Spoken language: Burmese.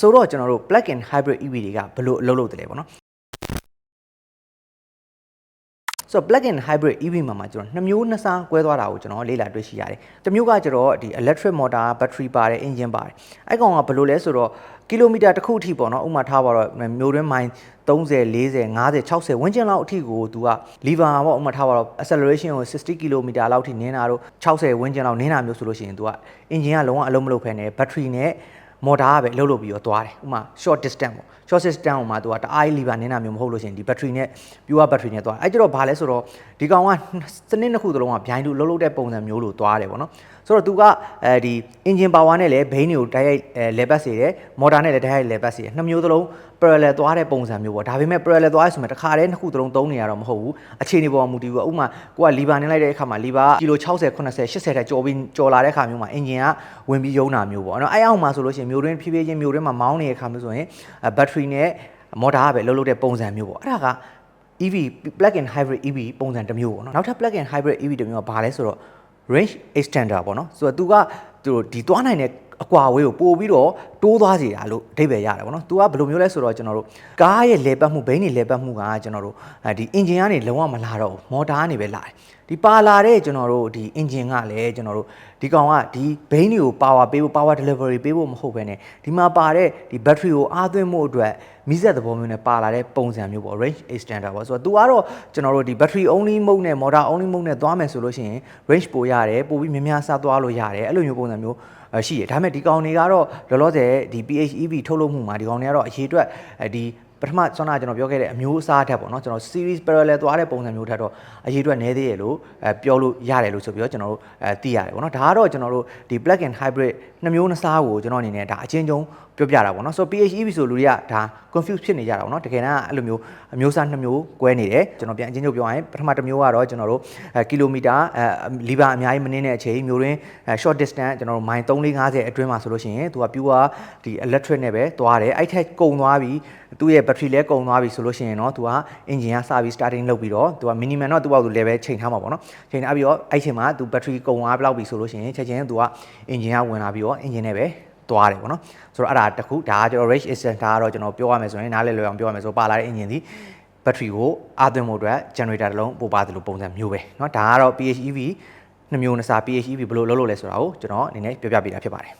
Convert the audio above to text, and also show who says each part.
Speaker 1: ဆိုတော့ကျွန်တော်တို့ plug in hybrid EV တွေကဘယ်လိုအလုပ်လုပ်တယ်လဲပေါ့နော်ဆိုတော့ plug in hybrid EV မှာမှာကျွန်တော်နှစ်မျိုးနှစ်စားကွဲသွားတာကိုကျွန်တော်လေ့လာတွေ့ရှိရတယ်။တစ်မျိုးကကျတော့ဒီ electric motor battery ပါတယ် engine ပါတယ်။အဲ့ကောင်ကဘယ်လိုလဲဆိုတော့ကီလိုမီတာတစ်ခုအထိပေါ့နော်ဥပမာထားပါတော့မျိုးတွင်းမိုင်30 40 50 60ဝန်းကျင်လောက်အထိကိုသူက lever ပေါ့ဥပမာထားပါတော့ acceleration ကို60 km လောက်ထိနင်းတာတို့60ဝန်းကျင်လောက်နင်းတာမျိုးဆိုလို့ရှိရင်သူက engine ကလုံးဝအလုံးမလုံးဖဲနဲ့ battery နဲ့ မော်တာကပဲလှုပ်လို့ပြီးတော့သွားတယ်ဥပမာ short distance ပေါ့ short distance ဟိုမှာသူကတအားကြီး lever နင်းတာမျိုးမဟုတ်လို့ရှိရင်ဒီ battery နဲ့ pure battery နဲ့သွားတယ်အဲ့ကျတော့ဘာလဲဆိုတော့ဒီကောင်ကစနစ်နှစ်ခုသလုံးကဗျိုင်းတူလှုပ်လှုပ်တဲ့ပုံစံမျိုးလို့သွားတယ်ပေါ့နော်ဆိုတော့သူကအဲဒီ engine power နဲ့လည်းဘိန်းတွေကိုတိုက်ရိုက်အဲ level စေတယ် motor နဲ့လည်းတိုက်ရိုက် level စေတယ်နှစ်မျိုးသလုံး parallel သွားတဲ့ပုံစံမျိုးပေါ့ဒါပေမဲ့ parallel သွားရဆိုမှတစ်ခါတည်းနှစ်ခုသလုံးသုံးနေရတော့မဟုတ်ဘူးအခြေအနေပေါ်မှာမူတည်ဘူးဥပမာကိုက lever နင်းလိုက်တဲ့အခါမှာ lever ကကီလို60 80 80တက်ကျော်ပြီးကျော်လာတဲ့အခါမျိုးမှာ engine ကဝင်ပြီးယုံတာမျိုးပေါ့နော်အဲ့အောင်မှာဆိုလို့ရှိရင်မျိုးတွင်းဖြည်းဖြည်းချင်းမျိုးတွင်းမှာမောင်းနေတဲ့အခါမျိုးဆိုရင် battery နဲ့ motor ကပဲလှုပ်လှုပ်တဲ့ပုံစံမျိုးပေါ့အဲ့ဒါက EV plug in hybrid EV ပုံစံတစ်မျိုးပေါ့နော်နောက်ထပ် plug in hybrid EV တစ်မျိုးကဘာလဲဆိုတော့ range extender ပေါ့နော်ဆိုတော့ तू ကသူတို့ဒီသွားနိုင်တဲ့အကွာအဝေးကိုပို့ပြီးတော့တိုးသွားစေတာလို့အဓိပ္ပာယ်ရတယ်ပေါ့နော်။ तू ကဘယ်လိုမျိုးလဲဆိုတော့ကျွန်တော်တို့ကားရဲ့လေပတ်မှုဘိန်းတွေလေပတ်မှုကကျွန်တော်တို့အဲဒီ engine ကနေလုံးဝမလာတော့ဘူးမော်တာကနေပဲလာတယ်။ဒီပါလာတဲ့ကျွန်တော်တို့ဒီ engine ကလည်းကျွန်တော်တို့ဒီကောင်ကဒီဘိန်းတွေကို power ပေးဖို့ power delivery ပေးဖို့မဟုတ်ဘဲねဒီမှာပါတဲ့ဒီ battery ကိုအားသွင်းမှုအတွက်မိဆက်သဘောမျိုးနဲ့ပါလာတဲ့ပုံစံမျိုးပေါ့ range extender ပေါ့ဆိုတော့ तू ကတော့ကျွန်တော်တို့ဒီ battery only mode နဲ့ motor only mode နဲ့သွားမယ်ဆိုလို့ရှိရင် range ပိုရတယ်ပိုပြီးများများစားသွားလို့ရတယ်အဲ့လိုမျိုးပုံစံမျိုးအရှိတယ်ဒါပေမဲ့ဒီကောင်တွေကတော့လောလောဆယ် ဒီ PHEV ထုတ်လုပ်မှုမှာဒီကောင်တွေကတော့အရေးအတွက်ဒီ ပထမဆွမ်းနာကျွန်တော်ပြောခဲ့တဲ့အမျိုးအစားထက်ပေါ့နော်ကျွန်တော် series parallel သွားတဲ့ပုံစံမျိုးထက်တော့အရေးအတွက်နည်းသေးတယ်လို့အဲပြောလို့ရတယ်လို့ဆိုပြီးတော့ကျွန်တော်တို့အဲသိရတယ်ပေါ့နော်ဒါကတော့ကျွန်တော်တို့ဒီ plug in hybrid နှစ်မျိုးနှစ်စားကိုကျွန်တော်အနေနဲ့ဒါအချင်းချင်းပြောပြတာပေါ့နော်ဆိုတော့ PHEV ဆိုလူတွေကဒါ confuse ဖြစ်နေကြတာပေါ့နော်တကယ်တမ်းအဲ့လိုမျိုးအမျိုးအစားနှစ်မျိုး꿰နေတယ်ကျွန်တော်ပြန်အချင်းချင်းပြောရရင်ပထမတစ်မျိုးကတော့ကျွန်တော်တို့အဲကီလိုမီတာအဲလီဗာအများကြီးမနှင်းတဲ့အချိန်မျိုးရင်း short distance ကျွန်တော်တို့မိုင်350အတွင်းမှာဆိုလို့ရှိရင်သူက pure ဒီ electric နဲ့ပဲသွားတယ်အဲ့ထက်ကုန်သွားပြီသူ့ရဲ့ battery လဲကုန်သွားပြီဆိုလို့ရှိရင်တော့သူက engine ကစပြီး starting လုပ်ပြီးတော့သူက minimum တော့သူ့ဘောက်သူ level ချိန်ထားမှာပေါ့နော်ချိန်ထားပြီးတော့အဲ့ချိန်မှာသူ battery ကုန်သွားဘယ်လောက်ပြီဆိုလို့ရှိရင်ချက်ချင်းသူက engine ကဝင်လာပြီးတော့ engine နဲ့ပဲသွားတယ်ပေါ့နော်ဆိုတော့အဲ့ဒါတခုဒါကကျွန်တော် range extender ဒါကတော့ကျွန်တော်ပြောရမယ်ဆိုရင်နားလည်လွယ်အောင်ပြောရမယ်ဆိုပါလာတဲ့ engine ဒီ battery ကိုအားသွင်းဖို့အတွက် generator တစ်လုံးပို့ပါတယ်လို့ပုံစံမျိုးပဲเนาะဒါကတော့ PHEV နှစ်မျိုးနှစ်စား PHEV ဘယ်လိုလုပ်လို့လဲဆိုတာကိုကျွန်တော်အနေနဲ့ပြောပြပေးတာဖြစ်ပါတယ်